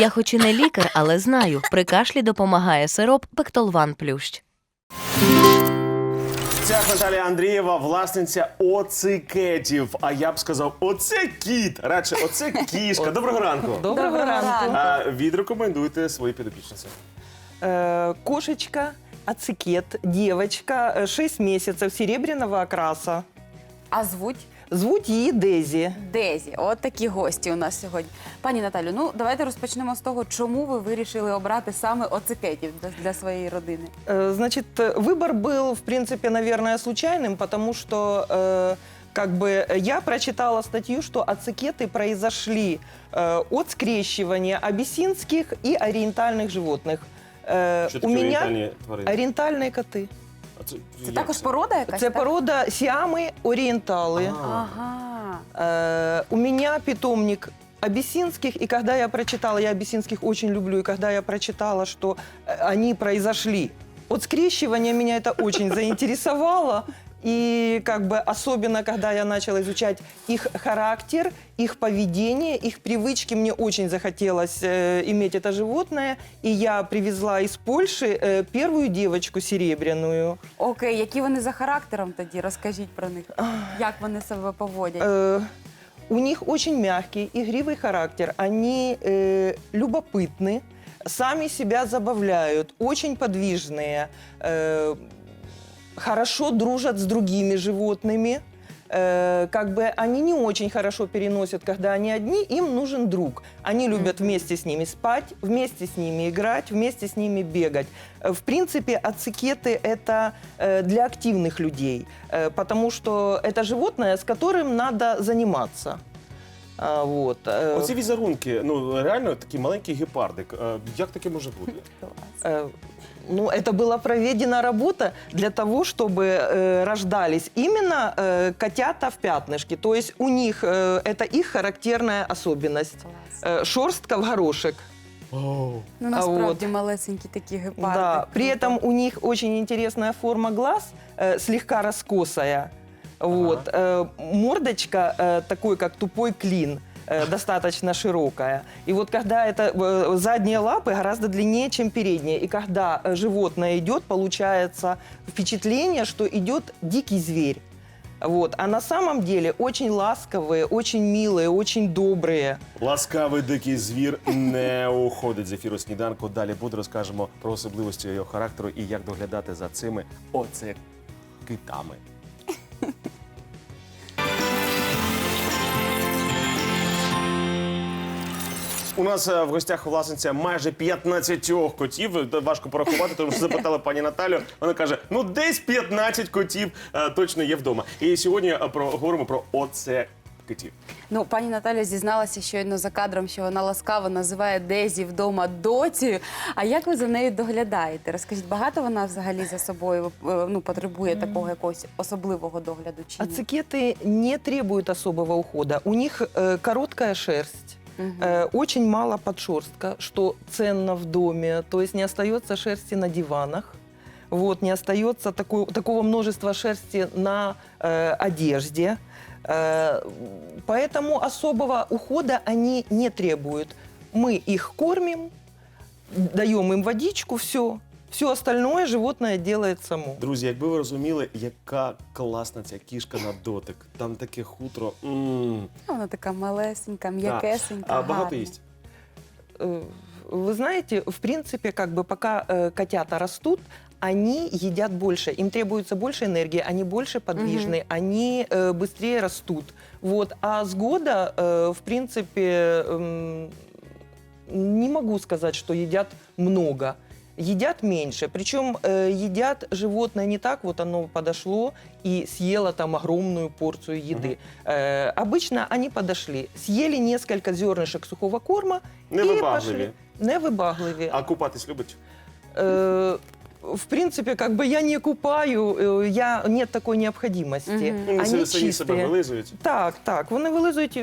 Я хоч і не лікар, але знаю, при кашлі допомагає сироп Пектолван Плющ. Це Наталія Андрієва, власниця оцикетів. А я б сказав, оце кіт. Радше, оце кішка. Доброго ранку. Доброго, ранку. А, відрекомендуйте свої підопічниці. Э, кошечка, ацикет, девочка, 6 месяцев, серебряного окраса. А звуть Звуть її Дезі. Дезі. От такі гості у нас сьогодні. Пані Наталю, ну давайте розпочнемо з того, чому ви вирішили обрати саме оцикетів для, для своєї родини. Э, Значит, э, выбор был, в принципе, наверное, случайным, потому что э, как бы я прочитала статью, что ацикеты произошли э, от скрещивания абиссинских и ориентальных животных. Э, Що у таке меня орієнтальні тварини? ориентальные коты. А це Це як також порода якась? Це так? порода сиамы ориенталы. А. Ага. Э, у меня питомник абиссинских, и когда я прочитала, я абиссинских очень люблю, и когда я прочитала, что э, они произошли от скрещивания, меня это очень заинтересовало. И как бы особенно, когда я начала изучать их характер, их поведение, их привычки, мне очень захотелось э, иметь это животное. И я привезла из Польши э, первую девочку серебряную. Окей, які вони за характером тоді? Розкажіть про них. Як вони себе поводять? Э, у них очень мягкий, игривый характер. Они э, любопытны, сами себя забавляют, очень подвижные, э, хорошо дружат с другими животными. Э, как бы они не очень хорошо переносят, когда они одни, им нужен друг. Они любят вместе с ними спать, вместе с ними играть, вместе с ними бегать. Э, В принципе, ацикеты это э, для активных людей, э, потому что это животное, с которым надо заниматься. А, Вот. э, Оці візерунки, ну реально такий маленький гепардик. Е, Як таке може бути? Клас. Э, Ну, это была проведена работа для того, чтобы э, рождались именно э, котята в пятнышке. То есть у них э, это их характерная особенность. Клас. Э, шерстка в горошек. Оу. Ну насправді малесенькі такі гепарди. Да. При Круто. этом у них очень интересная форма глаз, э, слегка раскосая. Вот. Э, мордочка э, такой, как тупой клин. э, достаточно широкая. И вот когда это э, задние лапы гораздо длиннее, чем передние. И когда э, животное идет, получается впечатление, что идет дикий зверь. Вот. А на самом деле очень ласковые, очень милые, очень добрые. Ласкавий дикий звір не уходить з ефіру сніданку. Далі буде розкажемо про особливості його характеру і як доглядати за цими оце китами. У нас е, в гостях власниця майже 15 котів. Важко порахувати, тому що запитали пані Наталю. Вона каже: ну десь 15 котів е, точно є вдома. І сьогодні е, про говоримо про оце китів. Ну, пані Наталя зізналася щойно за кадром, що вона ласкаво називає Дезі вдома доцею. А як ви за нею доглядаєте? Розкажіть, багато вона взагалі за собою ну, потребує такого якогось особливого догляду чи ні? Ацикеты не требуют особого ухода. У них э, короткая шерсть. Э, очень мало подшерстка, что ценно в доме. То есть не остается шерсти на диванах. Вот, не остается такой, такого множества шерсти на э, одежде. Э, поэтому особого ухода они не требуют. Мы их кормим, даем им водичку, все. Все остальное животное делает само. Друзі, якби ви розуміли, яка класна ця кішка на дотик. Там таке хутро. м Вона така малесенька, м'якесенька. А багато гарна. їсть? Э, Вы знаете, в принципе, как бы пока э, котята растут, они едят больше, им требуется больше энергии, они больше подвижны, они э, быстрее растут. Вот. А с года, э, в принципе, эм, не могу сказать, что едят много. Едят меньше. Причем э, едят животное не так, вот оно подошло и съело там огромную порцию еды. Э, обычно они подошли, съели несколько зернышек сухого корма Невибагливі. и пошли. Невибагливі. А купатись любить? Э, в принципе, как бы я не купаю, э, я, нет такой необходимости. Мгм. Вони Они самі себе чистые. вилизують. Так, так, вони вилизують, е,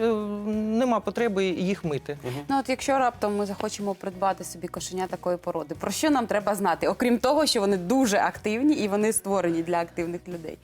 нема потреби їх мити. Ну от якщо раптом ми захочемо придбати собі кошеня такої породи, про що нам треба знати? Окрім того, що вони дуже активні і вони створені для активних людей.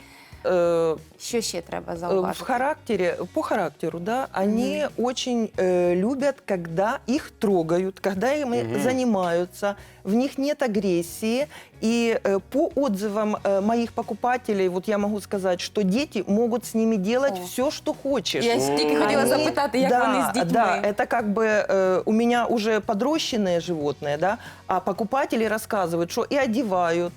э, Що ще треба Э, В зауважити? характере, по характеру, да, они очень э, любят, когда их трогают, когда ими Мгм. занимаются, в них нет агрессии. И э, по отзывам э, моих покупателей, вот я могу сказать, что дети могут с ними делать О. все, что хочешь. Я ж тільки хотіла Они- запитати, як да, вони з дітьми. Да, это как бы э, у меня уже подрощенные животные, да, а покупатели рассказывают, что и одевают,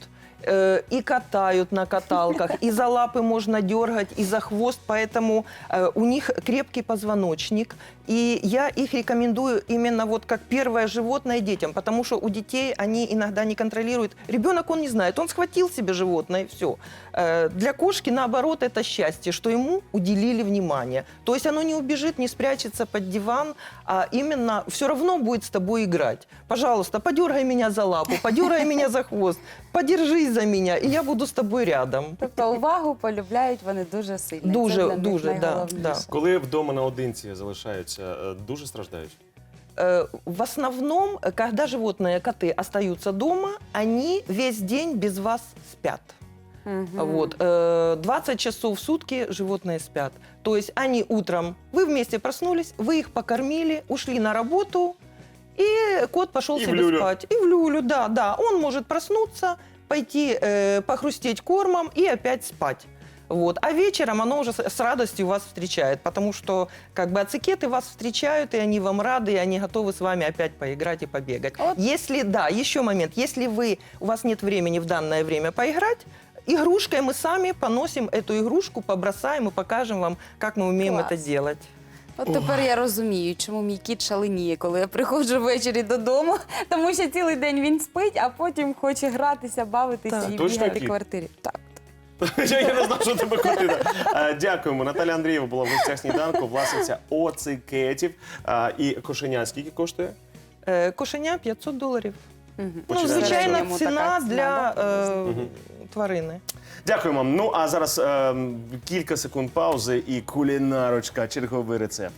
э, и катают на каталках, и за лапы можно дергать, и за хвост, поэтому э, у них крепкий позвоночник, и я их рекомендую именно вот как первое животное детям, потому что у детей они иногда не контролируют. Ребенок, он не знает, он схватил себе животное, и все. Для кошки, наоборот, это счастье, что ему уделили внимание. То есть оно не убежит, не спрячется под диван, а именно все равно будет с тобой играть. Пожалуйста, подергай меня за лапу, подергай меня за хвост, подержись за меня, и я буду с тобой рядом. Тобто увагу полюбляють вони дуже сильно. Дуже, Це для них дуже, да, найголовніше. да. Коли вдома наодинці залишаються, е, дуже страждають. Э, В основном, э, когда животные, коты остаются дома, они весь день без вас спят. Мгм. Вот, э, 20 часов в сутки животные спят. То есть они утром, вы вместе проснулись, вы их покормили, ушли на работу, и кот пошел И в себе люлю. спать. И в люлю, да, да. Он может проснуться, пойти э, похрустеть кормом и опять спать. Вот. А вечером оно уже с, с радостью вас встречает, потому что как бы ацикеты вас встречают, и они вам рады, и они готовы с вами опять поиграть и побегать. Вот. Если, да, еще момент, если вы, у вас нет времени в данное время поиграть, игрушкой мы сами поносим эту игрушку, побросаем и покажем вам, как мы умеем Класс. это делать. От тепер я розумію, чому мій кіт шаленіє, коли я приходжу ввечері додому, тому що цілий день він спить, а потім хоче гратися, бавитися Так. і Точно бігати в квартирі. Так. Я я не знав, що тебе котина. Е, Дякуємо. Наталя Андрієва була в гостях сніданку, власниця оцикетів. Е, І кошеня скільки коштує? Э, Кошеня 500 доларів. Мгм. Ну, звичайна Йому ціна така ціна, для да, е, Мгм. Тварини. Дякуємо. Ну а зараз е, кілька секунд паузи і кулінарочка, черговий рецепт.